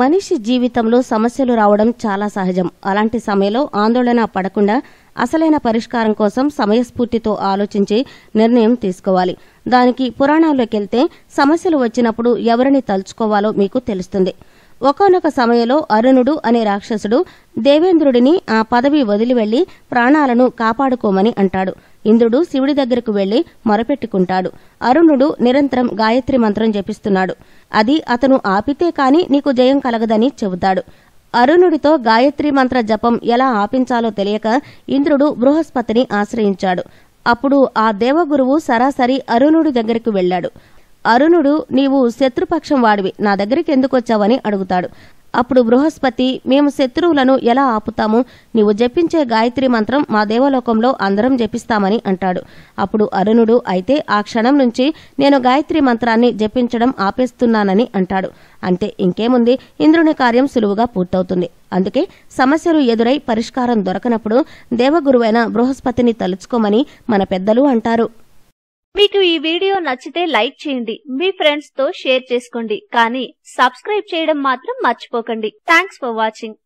మనిషి జీవితంలో సమస్యలు రావడం చాలా సహజం. అలాంటి సమయంలో ఆందోళన పడకుండా అసలైన పరిష్కారం కోసం సమయస్ఫూర్తితో ఆలోచించి నిర్ణయం తీసుకోవాలి. దానికి పురాణాల్లోకెళ్తే సమస్యలు వచ్చినప్పుడు ఎవరిని తలుచుకోవాలో మీకు తెలుస్తుంది. ఒకనొక సమయంలో అరుణుడు అనే రాక్షసుడు దేవేంద్రుడిని ఆ పదవి వదిలి వెళ్ళి ప్రాణాలను కాపాడుకోమని అంటాడు. ఇంద్రుడు శివుడి దగ్గరకు వెళ్ళి మొరపెట్టుకుంటాడు. అరుణుడు నిరంతరం గాయత్రి మంత్రం జపిస్తున్నాడు. అది అతను ఆపితే కాని నీకు జయం కలగదని చెబుతాడు. అరుణుడితో గాయత్రి మంత్ర జపం ఎలా ఆపించాలో తెలియక ఇంద్రుడు బృహస్పతిని ఆశ్రయించాడు. అప్పుడు ఆ దేవగురువు సరాసరి అరుణుడి దగ్గరికి వెళ్ళాడు. అరుణుడు నీవు శత్రుపక్షం వాడివి. నా దగ్గరికి ఎందుకు వచ్చావని అడుగుతాడు. అప్పుడు బృహస్పతి మేము శత్రువులను ఎలా ఆపుతాము? నీవు జపించే గాయత్రి మంత్రం మా దేవలోకంలో అందరం జపిస్తామని అంటాడు. అప్పుడు అరుణుడు అయితే ఆ క్షణం నుంచి నేను గాయత్రి మంత్రాన్ని జపించడం ఆపేస్తున్నానని అంటాడు. అంతే ఇంకేముంది? ఇంద్రుని కార్యం సులువుగా పూర్తవుతుంది. అందుకే సమస్యలు ఎదురై పరిష్కారం దొరకనప్పుడు దేవగురువైన బృహస్పతిని తలుచుకోమని మన పెద్దలు అంటారు. మీకు ఈ వీడియో నచ్చితే లైక్ చేయండి మీ ఫ్రెండ్స్తో షేర్ చేసుకోండి కానీ సబ్స్క్రైబ్ చేయడం మాత్రం మర్చిపోకండి. Thanks for watching.